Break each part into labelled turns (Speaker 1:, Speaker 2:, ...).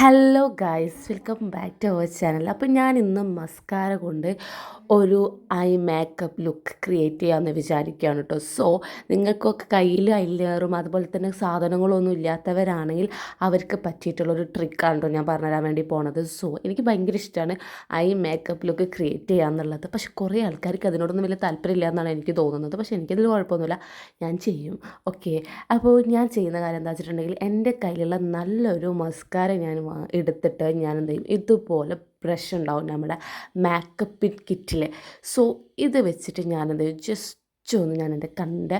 Speaker 1: Hello guys welcome back to our channel അപ്പോൾ ഞാൻ ഇന്ന് മസ്കാര കൊണ്ട് ഒരു ഐ മേക്കപ്പ് ലുക്ക് ക്രിയേറ്റ് ചെയ്യാമെന്ന് വിചാരിക്കുകയാണ് കേട്ടോ സോ നിങ്ങൾക്കൊക്കെ കയ്യിൽ ഐലറും അതുപോലെ തന്നെ സാധനങ്ങളൊന്നും ഇല്ലാത്തവരാണെങ്കിൽ അവർക്ക് പറ്റിയിട്ടുള്ളൊരു ട്രിക്കാണ് കേട്ടോ ഞാൻ പറഞ്ഞുതരാൻ വേണ്ടി പോണത്. സോ എനിക്ക് ഭയങ്കര ഇഷ്ടമാണ് ഐ മേക്കപ്പ് ലുക്ക് ക്രിയേറ്റ് ചെയ്യുക എന്നുള്ളത് പക്ഷെ കുറേ ആൾക്കാർക്ക് അതിനോടൊന്നും വലിയ താല്പര്യമില്ല എന്നാണ് എനിക്ക് തോന്നുന്നത്. പക്ഷെ എനിക്കതിൽ കുഴപ്പമൊന്നുമില്ല. ഞാൻ ചെയ്യും. ഓക്കെ അപ്പോൾ ഞാൻ ചെയ്യുന്ന കാര്യം എന്താ വെച്ചിട്ടുണ്ടെങ്കിൽ എന്റെ കയ്യിലുള്ള നല്ലൊരു മസ്കാര ഞാൻ എടുത്തിട്ട് ഞാൻ എന്ത് ചെയ്യും? ഇതുപോലെ ബ്രഷ് ഉണ്ടാവും നമ്മുടെ മേക്കപ്പ് കിറ്റിൽ സോ ഇത് വെച്ചിട്ട് ഞാനെന്ത് ചെയ്യും? ജസ്റ്റ് ഒന്ന് ഞാൻ എന്റെ കണ്ണിന്റെ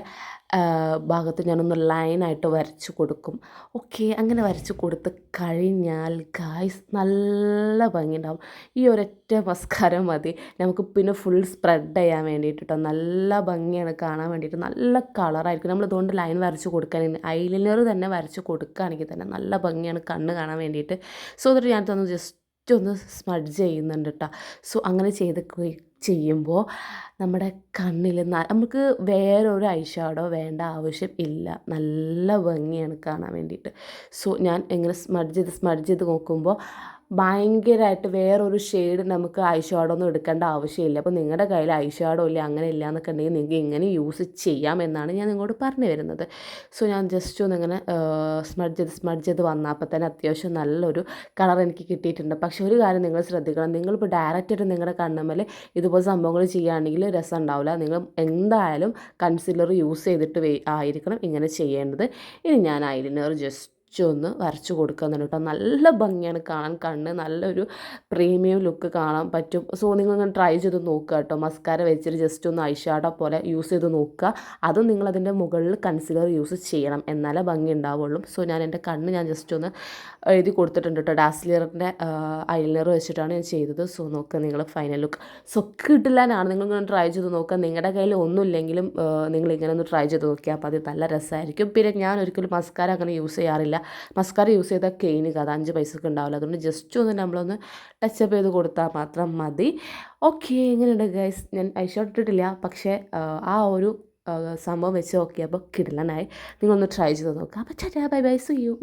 Speaker 1: ഭാഗത്ത് ഞാനൊന്ന് ലൈനായിട്ട് വരച്ചു കൊടുക്കും. ഓക്കെ അങ്ങനെ വരച്ച് കൊടുത്ത് കഴിഞ്ഞാൽ ഗായ്സ് നല്ല ഭംഗിയുണ്ടാവും. ഈ ഒരൊറ്റ മസ്കാരം മതി. നമുക്ക് പിന്നെ ഫുൾ സ്പ്രെഡ് ചെയ്യാൻ വേണ്ടിയിട്ട്. നല്ല ഭംഗിയാണ് കാണാൻ വേണ്ടിയിട്ട്. നല്ല കളറായിരിക്കും നമ്മൾ ഇതുകൊണ്ട് ലൈൻ വരച്ച് കൊടുക്കാൻ ഐലിനർ തന്നെ വരച്ച് കൊടുക്കുകയാണെങ്കിൽ തന്നെ നല്ല ഭംഗിയാണ് കണ്ണ് കാണാൻ വേണ്ടിയിട്ട്. സോ എന്നിട്ട് ഞാൻ തന്നെ ജസ്റ്റ് ഒന്ന് സ്മഡ്ജ് ചെയ്യുന്നുണ്ട് കേട്ടോ സോ അങ്ങനെ ചെയ്ത് ചെയ്യുമ്പോൾ നമ്മുടെ കണ്ണിൽ നമുക്ക് വേറൊരു ഐ ഷാഡോ വേണ്ട ആവശ്യം ഇല്ല. നല്ല ഭംഗിയാണ് കാണാൻ വേണ്ടിയിട്ട്. സോ ഞാൻ ഇങ്ങനെ സ്മഡ്ജ് ചെയ്ത് സ്മഡ്ജ് ചെയ്ത് നോക്കുമ്പോൾ ഭയങ്കരമായിട്ട് വേറൊരു ഷെയ്ഡ് നമുക്ക് ഐ ഷാഡോ ഒന്നും എടുക്കേണ്ട ആവശ്യമില്ല. അപ്പോൾ നിങ്ങളുടെ കയ്യിൽ ഐ ഷാഡോ ഇല്ല അങ്ങനെ ഇല്ല എന്നൊക്കെ ഉണ്ടെങ്കിൽ നിങ്ങൾക്ക് ഇങ്ങനെ യൂസ് ചെയ്യാം എന്നാണ് ഞാൻ നിങ്ങളോട് പറഞ്ഞു വരുന്നത്. സോ ഞാൻ ജസ്റ്റ് ഒന്ന് ഇങ്ങനെ സ്മഡ്ജ് ചെയ്ത് സ്മഡ്ജ് ചെയ്ത് വന്നപ്പോൾ തന്നെ അത്യാവശ്യം നല്ലൊരു കളർ എനിക്ക് കിട്ടിയിട്ടുണ്ട്. പക്ഷേ ഒരു കാര്യം നിങ്ങൾ ശ്രദ്ധിക്കണം. നിങ്ങളിപ്പോൾ ഡയറക്റ്റായിട്ട് നിങ്ങളുടെ കണ്ണമ്മൽ ഇതുപോലെ സംഭവങ്ങൾ ചെയ്യുകയാണെങ്കിൽ രസം ഉണ്ടാവില്ല നിങ്ങൾ എന്തായാലും കൺസീലർ യൂസ് ചെയ്തിട്ട് ആയിരിക്കണം ഇങ്ങനെ ചെയ്യേണ്ടത്. ഇനി ഞാൻ ഐലിനർ ജസ്റ്റ് ഒന്ന് വരച്ച് കൊടുക്കുന്നുണ്ട് കേട്ടോ. നല്ല ഭംഗിയാണ് കാണാൻ. കണ്ണ് നല്ലൊരു പ്രീമിയം ലുക്ക് കാണാൻ പറ്റും. സോ നിങ്ങൾ ഇങ്ങനെ ട്രൈ ചെയ്ത് നോക്കുക കേട്ടോ. മസ്കാര വെച്ചിട്ട് ജസ്റ്റ് ഒന്ന് ഐഷാഡോ പോലെ യൂസ് ചെയ്ത് നോക്കുക. അതും നിങ്ങൾ അതിന്റെ മുകളിൽ കൺസിലർ യൂസ് ചെയ്യണം. എന്നാലേ ഭംഗി ഉണ്ടാവുള്ളൂ. സോ ഞാൻ എന്റെ കണ്ണ് ഞാൻ ജസ്റ്റ് ഒന്ന് എഴുതി കൊടുത്തിട്ടുണ്ട് കേട്ടോ. ഡാസ്ലിയറിന്റെ ഐലൈനർ വെച്ചിട്ടാണ് ഞാൻ ചെയ്തത്. സോ നോക്കുക നിങ്ങൾ ഫൈനൽ ലുക്ക് സോ കിട്ടില്ലാനാണ് നിങ്ങൾ ഇങ്ങനെ ട്രൈ ചെയ്ത് നോക്കുക. നിങ്ങളുടെ കയ്യിൽ ഒന്നുമില്ലെങ്കിലും നിങ്ങൾ ഇങ്ങനെ ഒന്ന് ട്രൈ ചെയ്ത് നോക്കിയാൽ അപ്പോൾ അത് നല്ല രസമായിരിക്കും. പിന്നെ ഞാൻ ഒരിക്കലും മസ്കാര അങ്ങനെ യൂസ് ചെയ്യാറില്ല. മസ്കാര യൂസ് ചെയ്താൽ കെയിന് അത് അഞ്ച് പൈസക്ക് ഉണ്ടാവില്ല. അതുകൊണ്ട് ജസ്റ്റ് ഒന്ന് നമ്മളൊന്ന് ടച്ചപ്പ് ചെയ്ത് കൊടുത്താൽ മാത്രം മതി. ഓക്കെ എങ്ങനെയുണ്ട് ഗൈസ് ഞാൻ ഐഷോട്ട് ഇട്ടിട്ടില്ല. പക്ഷേ ആ, ഒരു സംഭവം വെച്ച് നോക്കിയപ്പോൾ കിടലനായി. നിങ്ങളൊന്ന് ട്രൈ ചെയ്ത് നോക്കുക അപ്പോൾ ചേട്ടാ ബൈ ബൈ സു യു